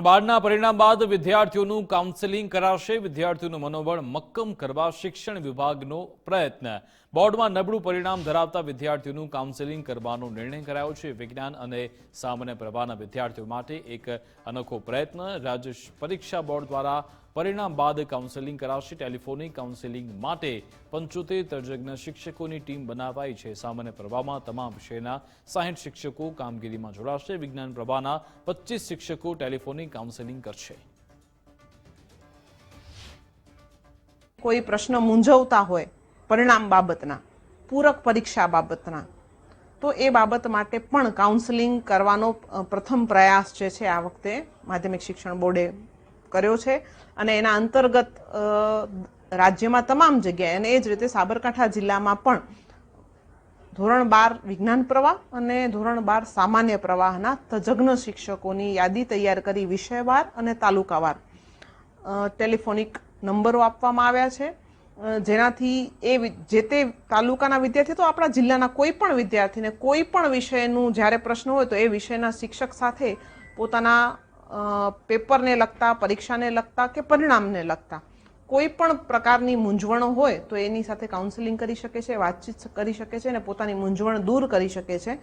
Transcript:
બારના પરિણામ બાદ વિદ્યાર્થીઓનું કાઉન્સેલિંગ કરાશે. વિદ્યાર્થીઓનું મનોબળ મક્કમ કરવા શિક્ષણ વિભાગનો પ્રયત્ન. બોર્ડમાં નબળું પરિણામ ધરાવતા વિદ્યાર્થીઓનું કાઉન્સેલિંગ કરવાનો નિર્ણય કરાયો છે. વિજ્ઞાન અને સામાન્ય પ્રવાહના વિદ્યાર્થીઓ માટે એક અનોખો પ્રયત્ન. રાજ્ય પરીક્ષા બોર્ડ દ્વારા પરિણામ બાદ કાઉન્સેલિંગ કરાશે ટેલિફોનિક કાઉન્સેલિંગ માટે પંચોતેર તજજ્ઞ શિક્ષકોની ટીમ બનાવાઈ છે. સામાન્ય પ્રવાહમાં તમામ વિષયના સાહીઠ શિક્ષકો કામગીરીમાં જોડાશે. વિજ્ઞાન પ્રવાહના પચીસ શિક્ષકો ટેલિફોનિક કાઉન્સેલિંગ કરશે. કોઈ પ્રશ્ન મૂંઝવતા હોય, પરિણામ બાબતના, પૂરક પરીક્ષા બાબતના, તો એ બાબત માટે પણ કાઉન્સેલિંગ કરવાનો પ્રથમ પ્રયાસ જે છે આ વખતે માધ્યમિક શિક્ષણ બોર્ડે કર્યો છે અને એના અંતર્ગત રાજ્યમાં તમામ જગ્યાએ અને એ જ રીતે સાબરકાંઠા જિલ્લામાં પણ ધોરણ બાર વિજ્ઞાન પ્રવાહ અને ધોરણ બાર સામાન્ય પ્રવાહના તજજ્ઞ શિક્ષકોની યાદી તૈયાર કરી વિષયવાર અને તાલુકાવાર ટેલિફોનિક નંબરો આપવામાં આવ્યા છે. જેનાથી એ જે તે તાલુકાના વિદ્યાર્થી તો આપણા જિલ્લાના કોઈ પણ વિદ્યાર્થીને કોઈ પણ વિષયનું જ્યારે પ્રશ્ન હોય તો એ વિષયના શિક્ષક સાથે પોતાના પેપરને લગતા, પરીક્ષાને લગતા કે પરિણામને લગતા. કોઈ પણ પ્રકારની મૂંઝવણો હોય તો એની સાથે કાઉન્સેલિંગ કરી શકે છે, વાતચીત કરી શકે છે અને પોતાની મૂંઝવણ દૂર કરી શકે છે.